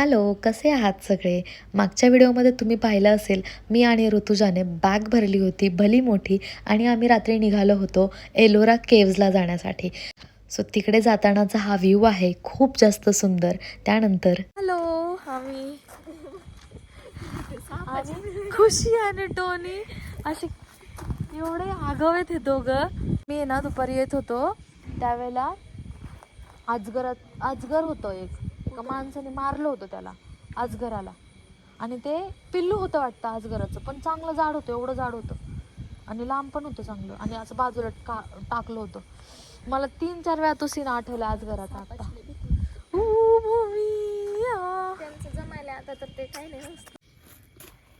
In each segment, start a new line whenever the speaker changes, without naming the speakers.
Hello कसे आहात सगळे? मागच्या व्हिडिओमध्ये तुम्ही पाहिलं असेल मी आणि ऋतुजाने बॅग भरली होती भली मोठी आणि आम्ही रात्री निघालो होतो एलोरा केव्जला जाण्यासाठी. सो तिकडे जातानाचा हा व्ह्यू आहे खूप जास्त सुंदर. त्यानंतर
हॅलो आम्ही खुशी आणि टोनी असे एवढे आगाव हे दोघं. मी ना दुपारी येत होतो. त्यावेळेला अजगरात अजगर होतो एक. एका माणसाने मारलं होतं त्याला अजगराला आणि ते पिल्लू होतं वाटतं अजगराचं पण चांगलं जाड होतं एवढं जाड होतं. आणि लांब पण होतं चांगलं. आणि असं बाजूला का टाकलं होतं. मला तीन चार वेळा तो सीन आठवला अजगराचा आता.
जमायला आता तर ते काही नाही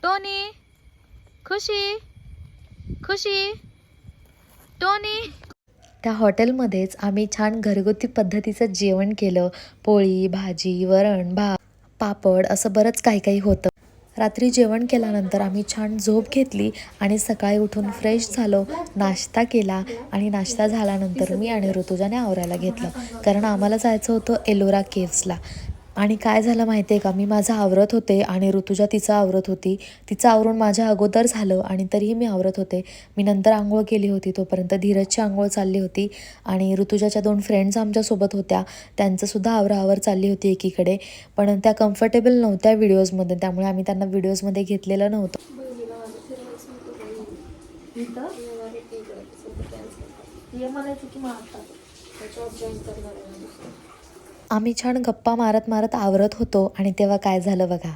टोनी खुशी खुशी. टोनी.
त्या हॉटेलमध्येच आम्ही छान घरगुती पद्धतीचं जेवण केलं. पोळी भाजी वरण भात पापड असं बरंच काही काही होतं. रात्री जेवण केल्यानंतर आम्ही छान झोप घेतली आणि सकाळी उठून फ्रेश झालो. नाश्ता केला आणि नाश्ता झाल्यानंतर मी आणि ऋतुजाने आवरायला घेतलं. कारण आम्हाला जायचं होतं एलोरा केव्सला. आणि काय झालं माहिती आहे का? मी माझं आवरत होते आणि ऋतुजा तिचं आवरत होती. तिचं आवरून माझ्या अगोदर झालं आणि तरीही मी आवरत होते. मी नंतर आंघोळ केली होती तोपर्यंत धीरजची आंघोळ चालली होती आणि ऋतुजाच्या दोन फ्रेंड्स आमच्यासोबत होत्या. त्यांचंसुद्धा आवरावर चालली होती एकीकडे. पण त्या कम्फर्टेबल नव्हत्या व्हिडिओजमध्ये त्यामुळे आम्ही त्यांना व्हिडिओजमध्ये घेतलेलं नव्हतं. आम्ही छान गप्पा मारत मारत आवरत होतो आणि तेव्हा काय झालं बघा.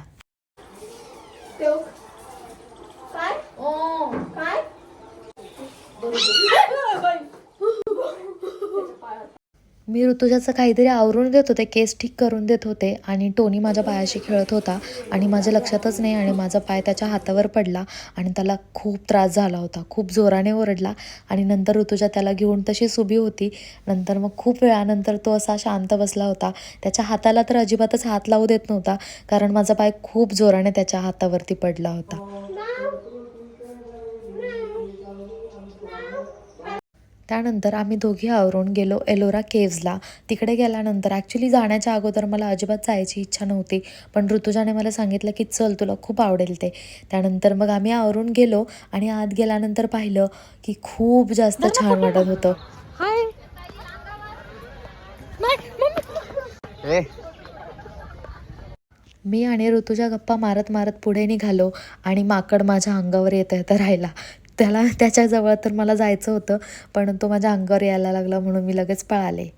काय? ओ. काय?
मी ऋतुजाचं काहीतरी आवरून देत होते केस ठीक करून देत होते आणि टोनी माझ्या पायाशी खेळत होता आणि माझ्या लक्षातच नाही आणि माझा पाय त्याच्या हातावर पडला आणि त्याला खूप त्रास झाला होता खूप जोराने ओरडला आणि नंतर ऋतुजा त्याला घेऊन तशीच उभी होती. नंतर मग खूप वेळानंतर तो असा शांत बसला होता. त्याच्या हाताला तर अजिबातच हात लावू देत नव्हता कारण माझा पाय खूप जोराने त्याच्या हातावरती पडला होता. त्यानंतर आम्ही दोघी आवरून गेलो एलोरा केव्जला. तिकडे गेल्यानंतर ॲक्च्युली जाण्याच्या अगोदर मला अजिबात जायची इच्छा नव्हती पण ऋतुजाने मला सांगितलं की चल तुला खूप आवडेल ते. त्यानंतर मग आम्ही आवरून गेलो आणि आत गेल्यानंतर पाहिलं की खूप जास्त छान वाटत होतं. मी आणि ऋतुजा गप्पा मारत मारत पुढे निघालो आणि माकड माझ्या अंगावर येता येता राहिला. त्याला त्याच्याजवळ तर मला जायचं होतं पण तो माझ्या अंगावर यायला लागला म्हणून मी लगेच पळाले.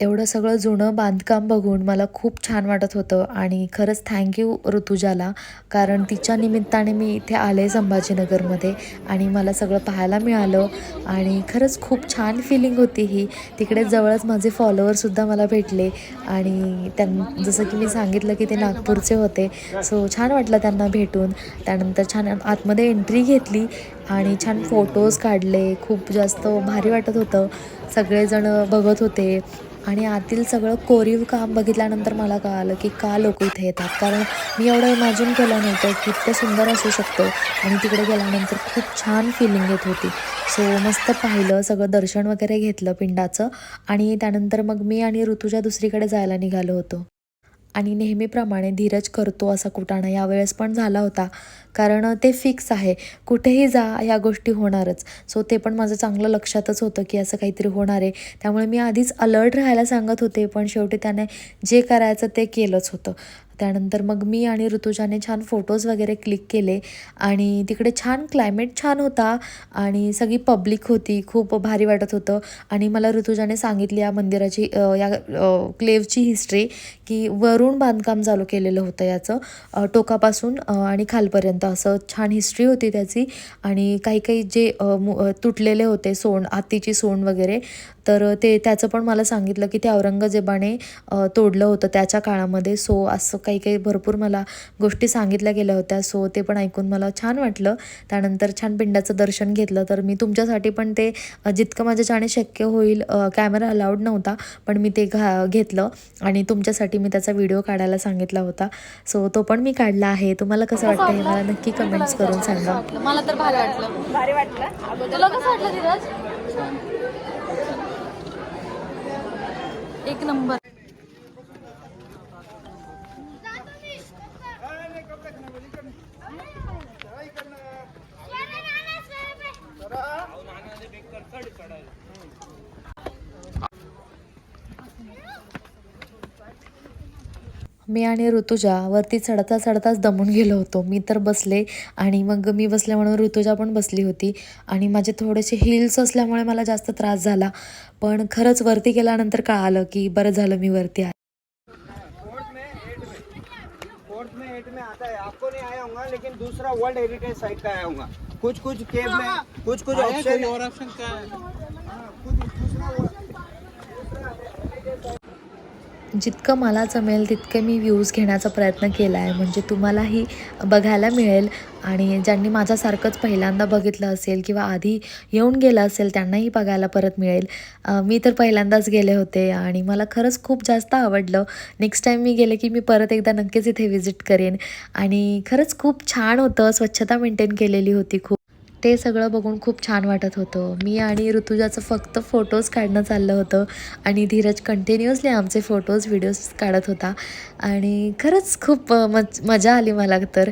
एवढं सगळं जुनं बांधकाम बघून मला खूप छान वाटत होतं आणि खरंच थँक्यू ऋतुजाला कारण तिच्या निमित्ताने मी इथे आले संभाजीनगरमध्ये आणि मला सगळं पाहायला मिळालं आणि खरंच खूप छान फिलिंग होती ही. तिकडे जवळच माझे फॉलोअरसुद्धा मला भेटले आणि त्यां जसं की मी सांगितलं की ते नागपूरचे होते. सो छान वाटलं त्यांना भेटून. त्यानंतर छान आतमध्ये एंट्री घेतली आणि छान फोटोज काढले. खूप जास्त भारी वाटत होतं. सगळेजण बघत होते. आणि आतील सगळं कोरीव काम बघितल्यानंतर मला कळालं की का लोक इथे येतात. कारण मी एवढं इमॅजिन केलं नव्हतं की इतकं सुंदर असू शकतं. आणि तिकडे गेल्यानंतर खूप छान फिलिंग येत होती. सो मस्त पाहिलं सगळं दर्शन वगैरे घेतलं पिंडाचं. आणि त्यानंतर मग मी आणि ऋतुजा दुसरीकडे जायला निघालो होतो. आणि नेहमीप्रमाणे धीरज करतो असा कुटाणा यावेळेस पण झाला होता. कारण ते फिक्स आहे. कुठेही जा या गोष्टी होणारच. सो ते पण माझं चांगलं लक्षातच होतं की असं काहीतरी होणार आहे. त्यामुळे मी आधीच अलर्ट राहायला सांगत होते पण शेवटी त्याने जे करायचं ते केलंच होतं. त्यानंतर मग मी आणि ऋतुजाने छान फोटोज वगैरे क्लिक केले आणि तिकडे छान क्लायमेट छान होता आणि सगळी पब्लिक होती खूप भारी वाटत होतं. आणि मला ऋतुजाने सांगितली या मंदिराची या क्लेवची हिस्ट्री की वरून बांधकाम चालू केलेलं होतं याचं. टोकापासून आणि खालपर्यंत असं छान हिस्ट्री होती त्याची. आणि काही काही जे मु- तुटलेले होते सोंड आत्तीची सोंड वगैरे तर ते त्याचं पण मला सांगितलं की ते औरंगजेबाने तोडलं होतं त्याच्या काळामध्ये. सो असं काही काही भरपूर मला गोष्टी सांगितल्या गेल्या होत्या. सो ते पण ऐकून मला छान वाटलं. त्यानंतर छान पिंडाचं दर्शन घेतलं. तर मी तुमच्यासाठी पण ते जितकं माझ्याच्याने शक्य होईल कॅमेरा अलाउड नव्हता पण मी ते घा घेतलं. आणि तुमच्यासाठी मी त्याचा व्हिडिओ काढायला सांगितला होता. सो तो पण मी काढला आहे. तुम्हाला कसं वाटतं हे मला नक्की कमेंट्स करून सांगा.
मला तर भारी वाटलं.
भारी वाटलं.
तुला कसं वाटलं धीरज? एक नंबर.
मी आणि ऋतुजा वरती चढता चढताच दमून गेलो होतो. मी तर बसले आणि मग मी बसले म्हणून ऋतुजा पण बसली होती. आणि माझे थोडेसे हिल्स असल्यामुळे मला जास्त त्रास झाला. पण खरंच वरती गेल्यानंतर कळालं की बरं झालं मी वरती
दूसरा वर्ल्ड हेरिटेज साइट का आया होगा कुछ कुछ केव में कुछ कुछ ऑप्शन और ऑप्शन क्या
जितकं मला जमेल तितके मी व्ह्यूज घेण्याचा प्रयत्न केला आहे. म्हणजे तुम्हालाही बघायला मिळेल. आणि ज्यांनी माझ्यासारखंच पहिल्यांदा बघितलं असेल किंवा आधी येऊन गेलं असेल त्यांनाही बघायला परत मिळेल. मी तर पहिल्यांदाच गेले होते आणि मला खरंच खूप जास्त आवडलं. नेक्स्ट टाईम मी गेले की मी परत एकदा नक्कीच इथे व्हिजिट करेन. आणि खरंच खूप छान होतं. स्वच्छता मेंटेन केलेली होती खूप. ते सगळं बघून खूप छान वाटत होतं. मी आणि ऋतुजाचं फक्त फोटोज काढणं चाललं होतं आणि धीरज कंटिन्युअसली आमचे फोटोज व्हिडिओज काढत होता. आणि खरंच खूप मज मजा आली मला तर.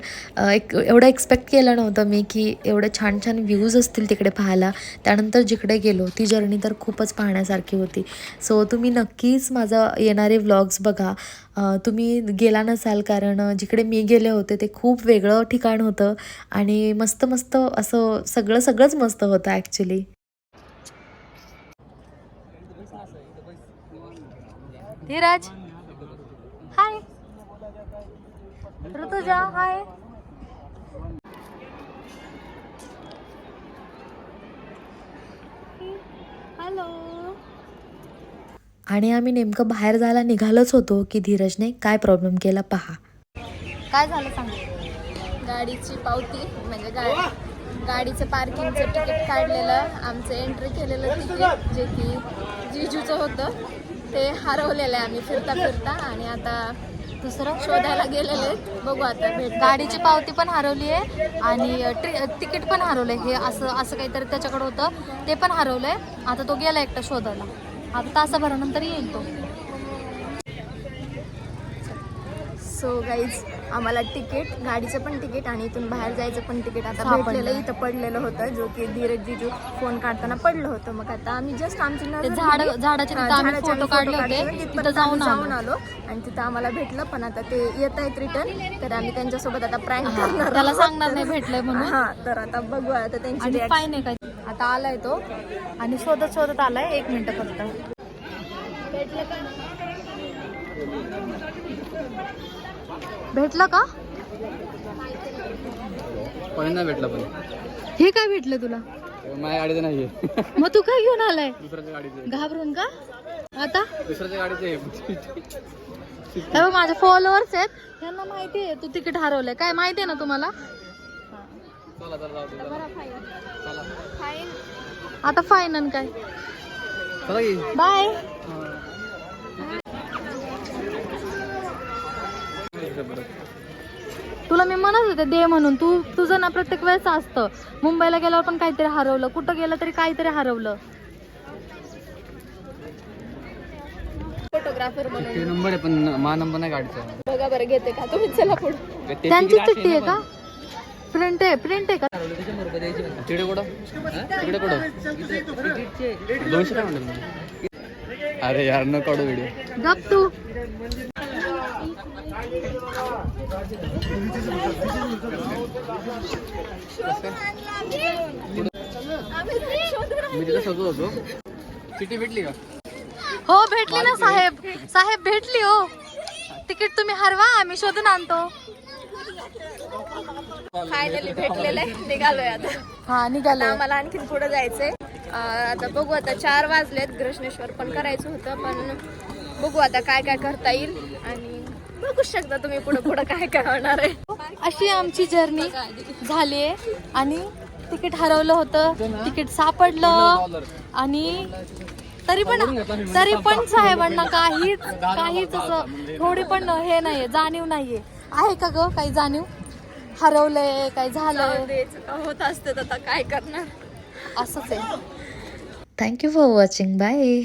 एक एवढं एक्सपेक्ट केलं नव्हतं मी की एवढं छान छान व्ह्यूज असतील तिकडे पाहायला. त्यानंतर जिकडे गेलो ती जर्नी तर खूपच पाहण्यासारखी होती. सो तुम्ही नक्कीच माझं येणारे व्लॉग्स बघा. तुम्ही गेला नसाल कारण जिकडे मी गेले होते ते खूप वेगळं ठिकाण होतं आणि मस्त मस्त असं सगळं सगळंच मस्त होतं actually
Dheeraj. Hi Rutuja hi hello
आणि आम्ही नेमकं बाहेर जायला निघालोच होतो की धीरजने काय प्रॉब्लेम केला पहा.
काय झालं सांग.
गाडीची पावती म्हणजे गाडी गाडीचं पार्किंगचं तिकीट काढलेलं आमचं एंट्री केलेलं तिकीट जे की जिजूचं होतं ते हरवलेलं आहे आम्ही फिरता फिरता आणि आता
दुसरं?
शोधायला गेलेले बघू आता भेट.
गाडीची पावती पण हरवली आहे आणि ट्रे तिकीट पण हरवलंय. हे असं असं काहीतरी त्याच्याकडे होतं ते पण हरवलंय. आता तो गेला एकटा शोधायला. आता तासाभरानंतर येईल तो
सो गाईज आम्हाला तिकीट गाडीचं पण तिकीट आणि इथून बाहेर जायचं पण तिकीट आता. भेटलेलं इथं पडलेलं होतं जो की धीरज जिजू फोन काढताना पडलं होतं मग आता आम्ही जस्ट आमची
झाड-. झाडाच्या फोटो काढले. तिथं जाऊन आलो.
आणि तिथं आम्हाला भेटलं पण आता ते येत आहेत रिटर्न तर आम्ही त्यांच्यासोबत आता प्रँक करणार
त्याला. सांगणार नाही भेटलंय म्हणून
हा तर आता बघू आता त्यांची
आणि
reaction.
फाईन आहे काय आता आलाय तो. आणि शोधत शोधत आलाय. एक मिनिट फक्त. भेटलं का?
पहिल्यांदा भेटला पण.
हे काय भेटलं तुला?
माझ्या गाडीचं नाहीये.
मग तू काय घेऊन आलाय?
दुसऱ्याच्या गाडीचं
घाबरून का? आता?
दुसऱ्याच्या गाडीचं आहे.
माझे फॉलोअर्स आहेत. त्यांना माहिती आहे. तू तिकीट हरवलंय. काय माहिती आहे ना तुम्हाला?
चला चला जाऊ दे, चला.
Fine.
आता फाईन आणि काय?
चला की.
बाय तुला मी म्हणत होते दे म्हणून. तू तुझं ना प्रत्येक वेळेस असतं. मुंबईला गेल्यावर पण काहीतरी हरवलं. कुठं गेलं तरी काहीतरी हरवलं.
फोटोग्राफर म्हणून.
ते नंबर आहे पण मा नंबर नाही गाडीचा
बघा बरं घेते का? तुम्ही चला पुढे.
त्यांची चिठ्ठी आहे का? प्रिंट आहे प्रिंट आहे का?
तिकडे कुठं? तिकडे कुठं? दोनशे काय म्हणलं अरे यार न काढू व्हिडिओ
गप तू.
मी तिला शोधत होतो. चिठी भेटली का?
हो भेटली ना साहेब. साहेब भेटली हो. तिकीट तुम्ही हरवा आम्ही शोधून आणतो.
फायनली भेटलेलं आहे. निघालोय आता.
हा निघालो
आम्हाला आणखीन पुढे जायचंय. आता बघू आता चार वाजलेत. ग्रशनेश्वर पण करायचं होतं पण बघू आता काय काय करता येईल. आणि बघू शकता तुम्ही पुढे पुढे काय काय होणार आहे.
अशी आमची जर्नी झाली आहे. आणि तिकीट हरवलं होतं. तिकीट सापडलं. आणि तरी पण तरी पण साहेबांना काहीच काहीच असं थोडी पण हे नाहीये जाणीव नाहीये. आहे का ग काही जाणीव? हरवलंय काय झालंय?
का होत असते आता काय करणार?
असंच आहे.
Thank you for watching bye